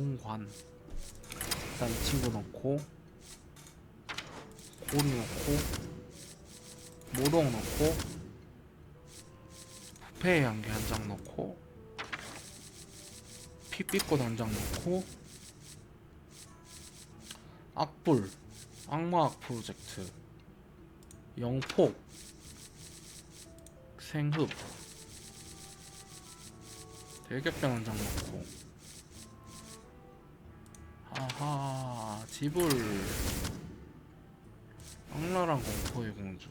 영웅관. 일단 이 친구 넣고 고리 넣고 모동 넣고 부패의 향기 한장 넣고 피빛꽃 한 장 넣고 악불 악마악 프로젝트. 영폭 생흡. 대격변 한 장 넣고 아하 지불 악랄한 공포의 공주.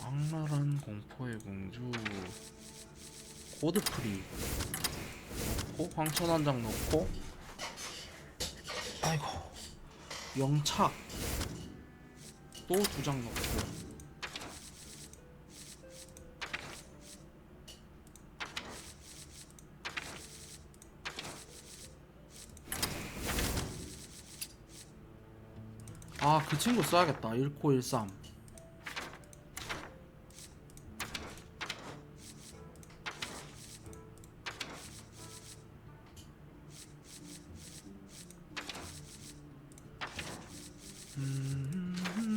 악랄한 공포의 공주. 고드프리 넣고 황천 한 장 넣고. 아이고 영착 또 두 장 넣고 아 그 친구 써야겠다 1913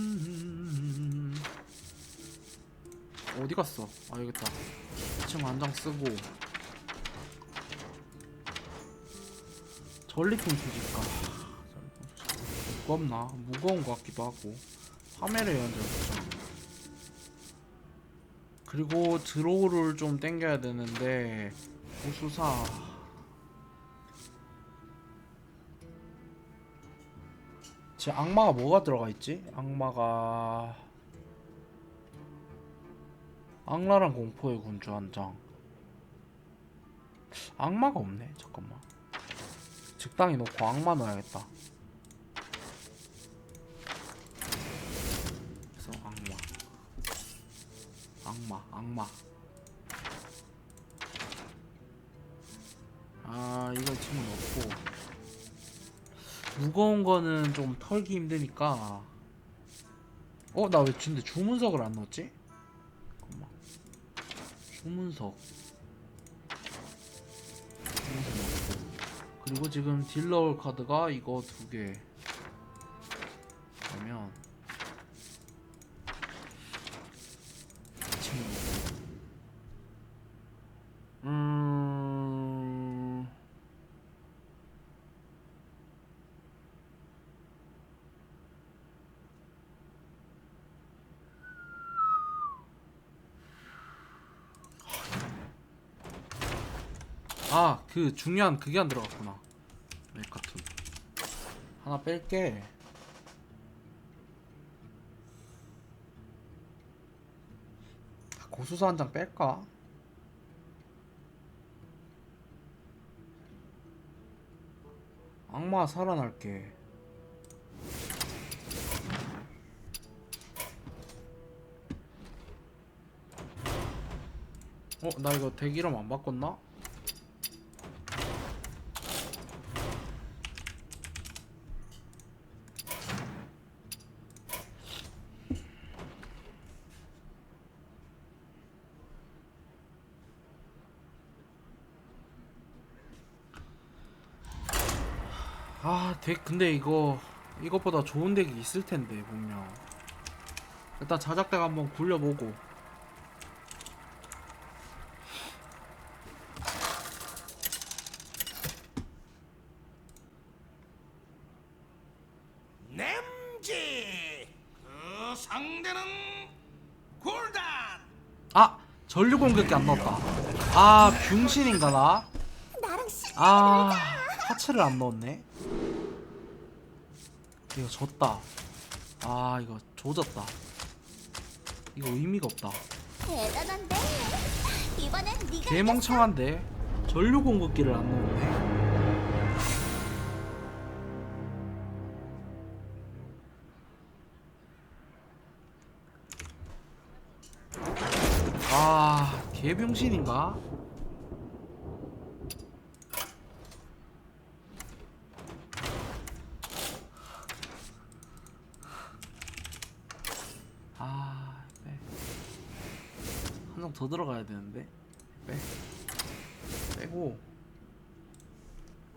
음. 어디 갔어? 아 여기 있다. 지금 한장 쓰고 전리품 수집가 무겁나? 무거운 것 같기도 하고 3회를 연결 그리고 드로우를 좀 땡겨야 되는데 고수사 제 악마가 뭐가 들어가 있지? 악마가 악랄한 공포의 군주 한 장. 악마가 없네. 잠깐만. 적당히 놓고 악마 넣어야겠다. 악마, 악마. 아, 이거 지금 넣고. 무거운 거는 좀 털기 힘드니까. 어, 나 왜 근데 주문석을 안 넣었지? 잠깐만. 주문석. 주문석 넣고. 그리고 지금 딜러 카드가 이거 두 개. 그러면 아, 그 중요한 그게 안 들어갔구나. 메카툰. 하나 뺄게. 고수사 한 장 뺄까? 악마 살아날게. 어, 나 이거 대기름 안 바꿨나? 아, 덱 근데 이거 이것보다 좋은 덱이 있을 텐데 분명. 일단 자작덱 한번 굴려보고. 냄지 그 상대는 골단 아, 전류 공격기 안 넣었다. 아, 병신인가 나? 나랑 아, 하체를 안 넣었네. 이거 졌다. 아, 이거 조졌다. 이거 의미가 없다. 대단한데 이번엔 네가 개멍청한데 전류 공급기를 안 넣었네. 아 개병신인가? 아, 네. 한 장 더 들어가야 되는데. 빼. 빼고.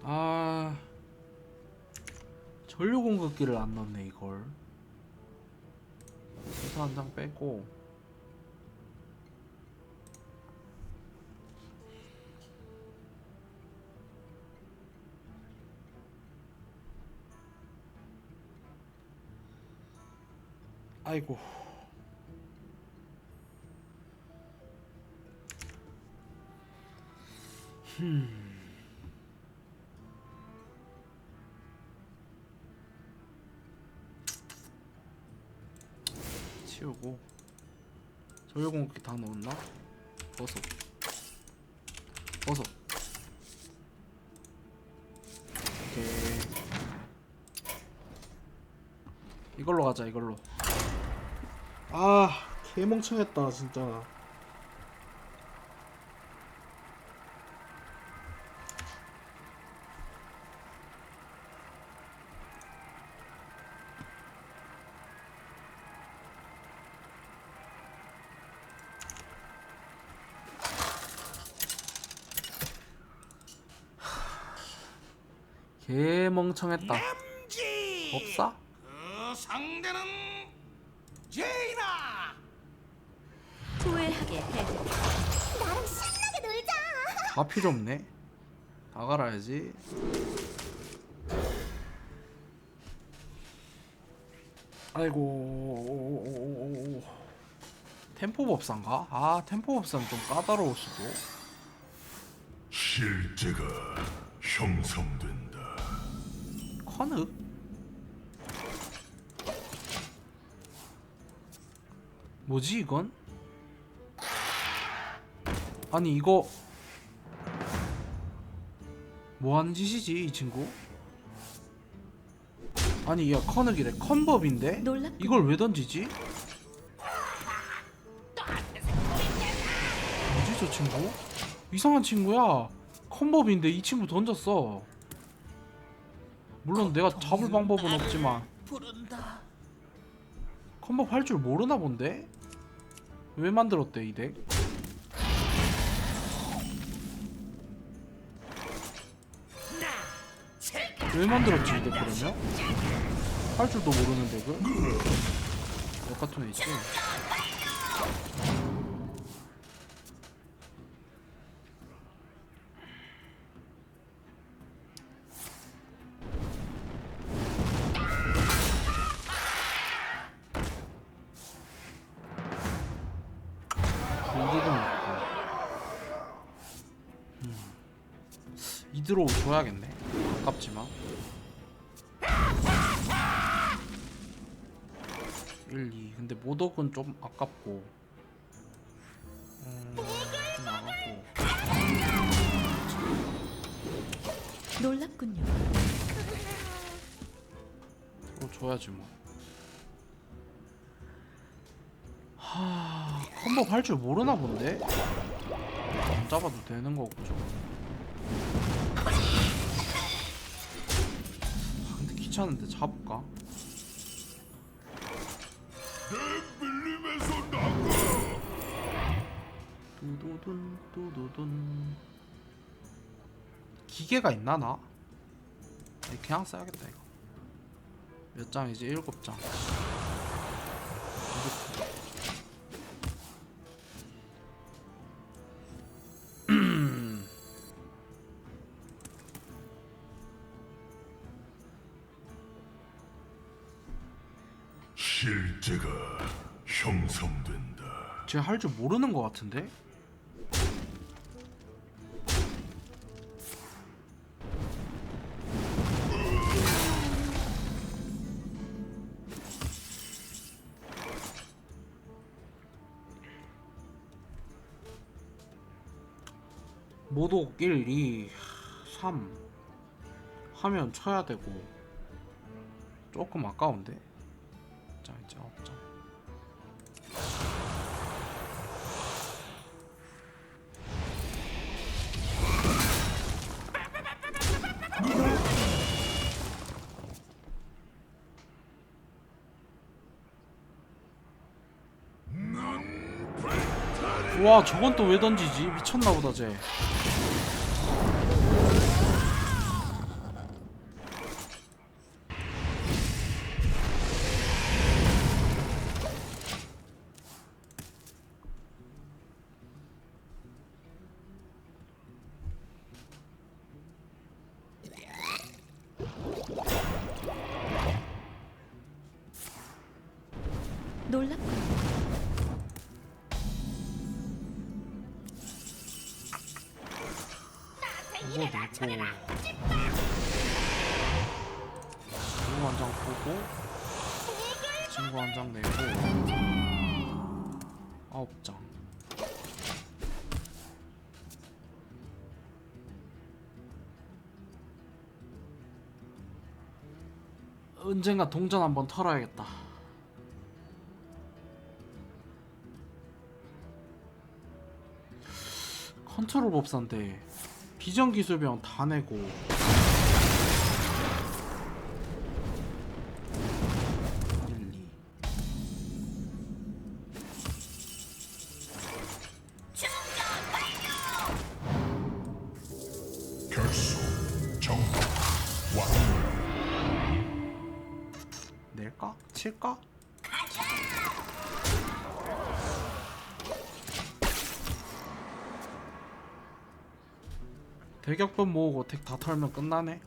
아. 전류 공급기를 안 넣네 이걸. 수사 한장 빼고. 아이고 치우고. 전류공급기 다 넣었나? 버섯 버섯 오케이. 이걸로 가자 이걸로. 아 개멍청했다 진짜 개멍청했다 램지 없어? 그 상대는 제이나 후회하게 해. 나랑 신나게 놀자. 다 필요 없네 다 갈아야지 아이고 템포 법사인가? 아 템포 법사는 좀 까다로울 수도 실제가 형성된 다. 커느? 뭐지 이건? 아니 이거 뭐하는 짓이지 이 친구? 아니 야 커넥이래 컨법인데? 이걸 왜 던지지? 뭐지 저 친구? 이상한 친구야 컨법인데 이 친구 던졌어 물론 내가 잡을 방법은 없지만 컨법 할 줄 모르나 본데? 왜 만들었대 이 덱? 왜 만들었지 이 덱 그러면? 할 줄도 모르는 덱을? 역 같은 애 있지? 이드로우 줘야겠네. 아깝지만. 1, 2 근데 모독은 좀 아깝고. 음, 좀 나가고. 놀랍군요. 또 줘야지 뭐. 하... 컴법 할줄 모르나 본데? 안 잡아도 되는 거고 저거 근데 귀찮은데 잡을까? 두두둔 두두둔 기계가 있나 나? 아니, 그냥 써야겠다 이거 몇 장이지? 일곱 장 실제가 형성된다. 쟤할줄 모르는 거 같은데? 모독 1, 2, 3 하면 쳐야 되고 조금 아까운데? 자 이제 9장 와 저건 또 왜 던지지? 미쳤나보다 쟤 이거 내고 친구 한 장 보고 친구 한 장 내고 아홉 장. 언젠가 동전 한번 털어야겠다. 컨트롤 법사인데 비전기술병 다 내고 낼까? 칠까? 대격변 모으고 덱 다 털면 끝나네.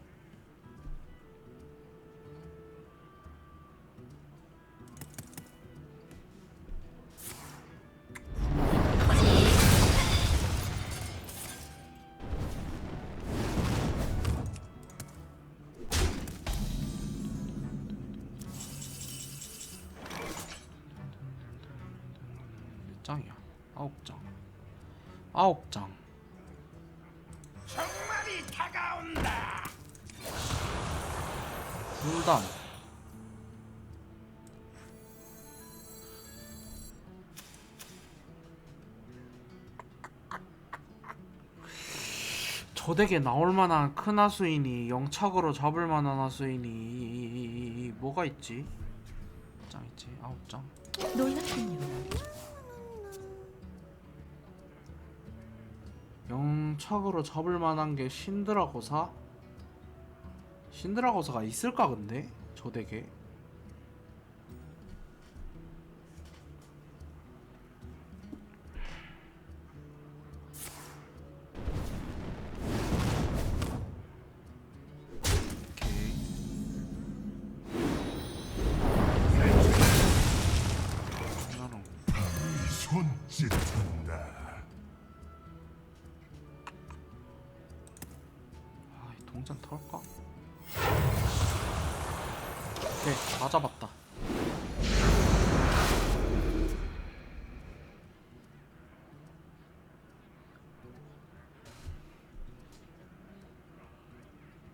몇 장이야? 아홉 장. 아홉 장 불단 저 덱에 나올 만한 큰 하수인이 영착으로 잡을 만한 하수인이 뭐가 있지? 몇장 있지? 아홉 장 놀랍군요. 영착으로 잡을 만한 게 신드라고사? 신드라고사가 있을까 근데? 저 덱에 동전 털까? 오케이, 다 잡았다.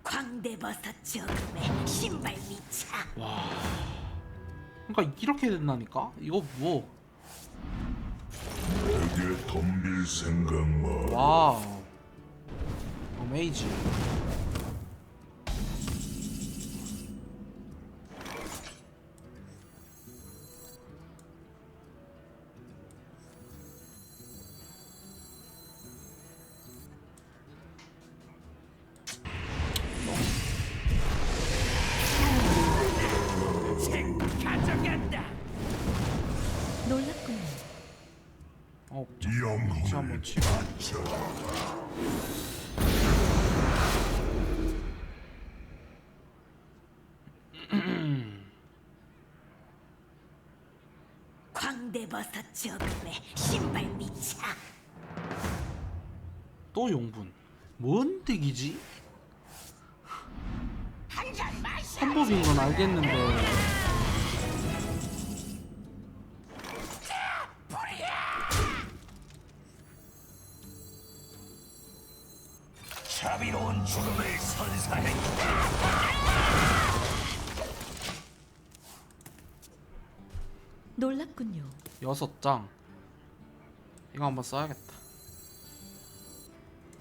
광대버섯 저금의 신발 미차. 그러니까 이렇게 된다니까? 이거 뭐? 되게 덤빌 생각 마 와우. 어메이지. 한번 치고. 광대버섯 저금의 신발 미차. 또 용분. 뭔 덱이지? 한잔 마셔. 한법인 건 알겠는데. 여섯 장. 이거 한번 써야겠다.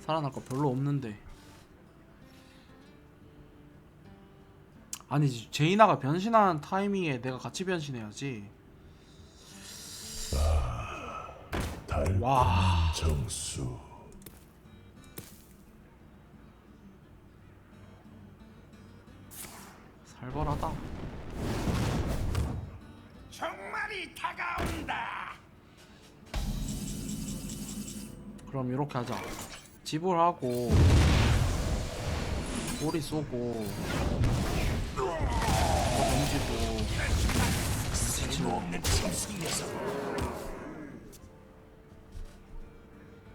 살아날 거 별로 없는데. 아니지 제이나가 변신하는 타이밍에 내가 같이 변신해야지. 다 와. 정수 살벌하다. 그럼 이렇게 하자. 지불하고 꼬리 쏘고 던지고.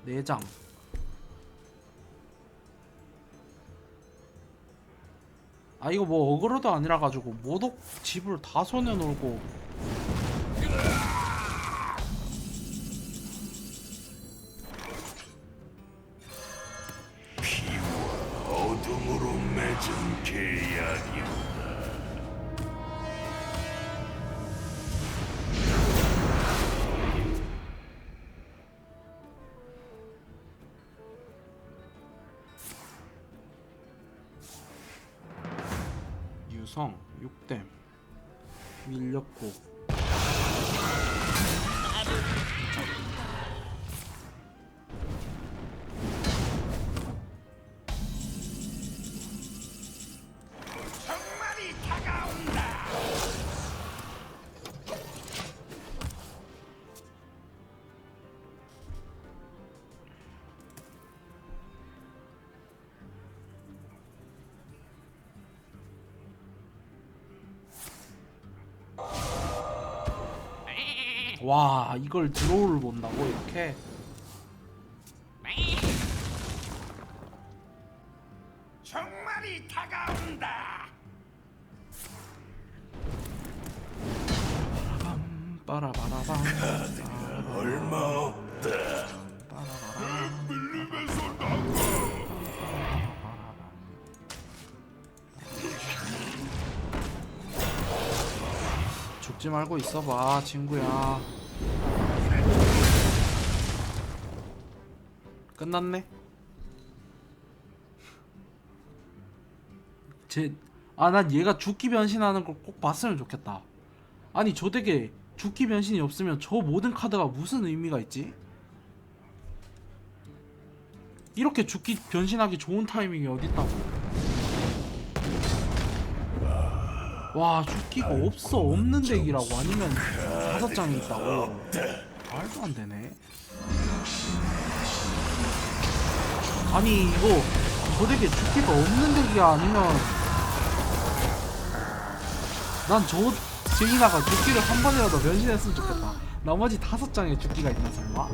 내장. 아 이거 뭐 어그로도 아니라 가지고 모독 집을 다 손에 놀고 성 6댐 밀렸고 와 이걸 드로우를 본다고? 이렇게 죽지 말고 있어봐 친구야. 끝났네? 쟤아난 얘가 죽기 변신하는 걸 꼭 봤으면 좋겠다. 아니 저 덱에 죽기 변신이 없으면 저 모든 카드가 무슨 의미가 있지? 이렇게 죽기 변신하기 좋은 타이밍이 어딨다고 와 죽기가 없어. 없는 덱이라고 아니면 다섯 장이 있다고. 말도 안 되네. 아니 이거 저 덱에 죽기가 없는 덱이야? 아니면 난 저 제이나가 죽기를 한 번이라도 변신했으면 좋겠다. 나머지 다섯 장에 죽기가 있나 설마?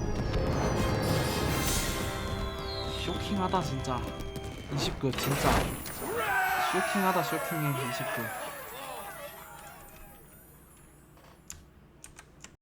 쇼킹하다 진짜. 20급 진짜. 쇼킹하다 쇼킹해 20급